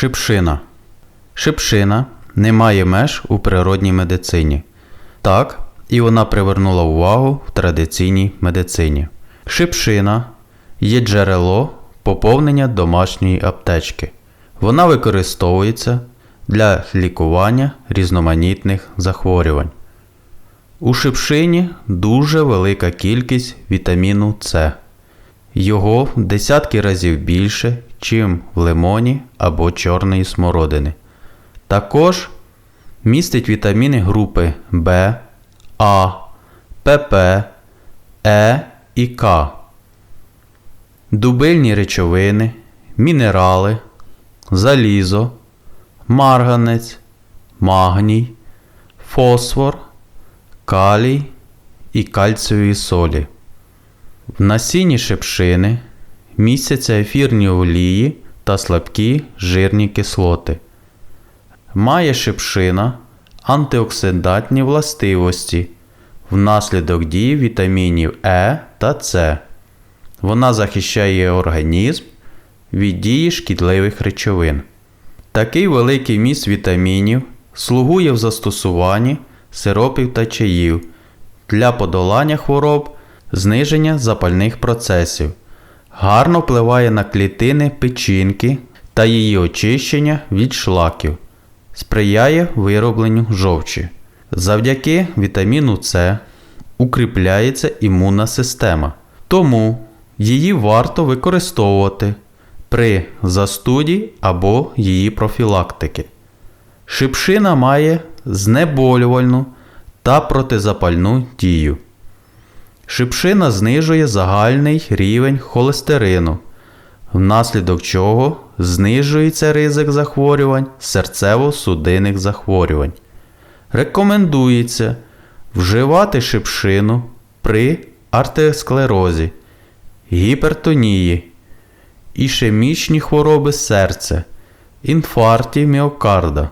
Шипшина. Шипшина не має меж у природній медицині. Так, і вона привернула увагу в традиційній медицині. Шипшина є джерело поповнення домашньої аптечки. Вона використовується для лікування різноманітних захворювань. У шипшині дуже велика кількість вітаміну С. Його в десятки разів більше, чим в лимоні або чорної смородини. Також містить вітаміни групи В, А, ПП, Е і К, дубильні речовини, мінерали, залізо, марганець, магній, фосфор, калій і кальцієві солі. В насінні шипшини містяться ефірні олії та слабкі жирні кислоти. Має шипшина антиоксидантні властивості внаслідок дії вітамінів Е та С. Вона захищає організм від дії шкідливих речовин. Такий великий міст вітамінів слугує в застосуванні сиропів та чаїв для подолання хвороб, зниження запальних процесів, гарно впливає на клітини печінки та її очищення від шлаків, сприяє виробленню жовчі. Завдяки вітаміну С укріпляється імунна система, тому її варто використовувати при застуді або її профілактики. Шипшина має знеболювальну та протизапальну дію. Шипшина знижує загальний рівень холестерину, внаслідок чого знижується ризик захворювань серцево-судинних захворювань. Рекомендується вживати шипшину при артеросклерозі, гіпертонії, ішемічні хвороби серця, інфаркті міокарда.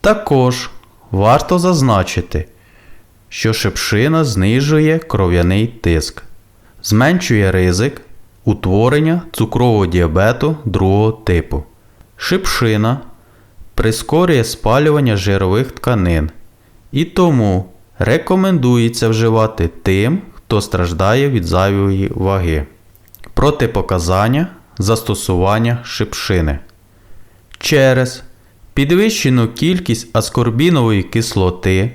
Також варто зазначити, що шипшина знижує кров'яний тиск, зменшує ризик утворення цукрового діабету другого типу. Шипшина прискорює спалювання жирових тканин і тому рекомендується вживати тим, хто страждає від зайвої ваги. Протипоказання застосування шипшини. Через підвищену кількість аскорбінової кислоти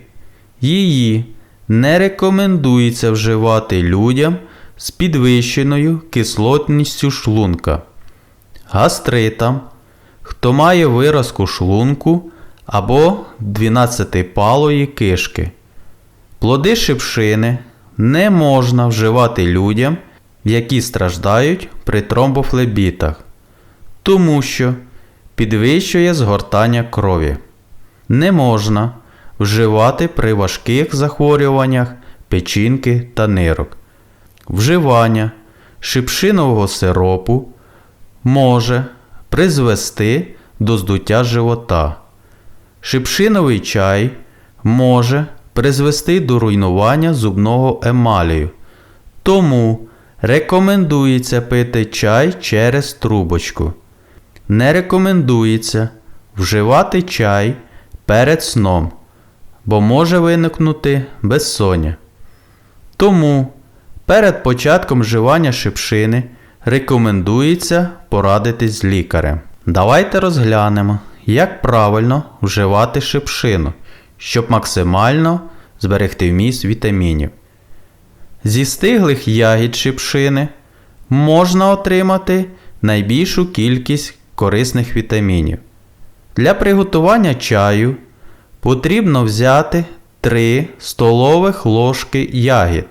її не рекомендується вживати людям з підвищеною кислотністю шлунка, гастритам, хто має виразку шлунку або 12-палої кишки. Плоди шипшини не можна вживати людям, які страждають при тромбофлебітах, тому що підвищує згортання крові. Не можна вживати при важких захворюваннях печінки та нирок. Вживання шипшинового сиропу може призвести до здуття живота. Шипшиновий чай може призвести до руйнування зубного емалію. Тому рекомендується пити чай через трубочку. Не рекомендується вживати чай перед сном, бо може виникнути безсоння. Тому перед початком вживання шипшини рекомендується порадитись з лікарем. Давайте розглянемо, як правильно вживати шипшину, щоб максимально зберегти вміст вітамінів. Зі стиглих ягід шипшини можна отримати найбільшу кількість корисних вітамінів. Для приготування чаю потрібно взяти 3 столових ложки ягід,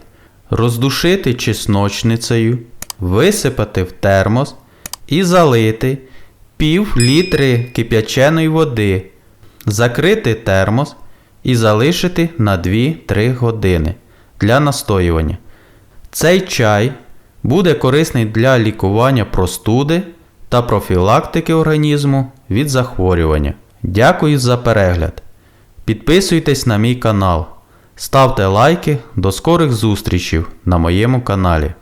роздушити чесночницею, висипати в термос і залити пів літри кип'яченої води, закрити термос і залишити на 2-3 години для настоювання. Цей чай буде корисний для лікування простуди та профілактики організму від захворювання. Дякую за перегляд. Підписуйтесь на мій канал, ставте лайки, до скорих зустрічей на моєму каналі.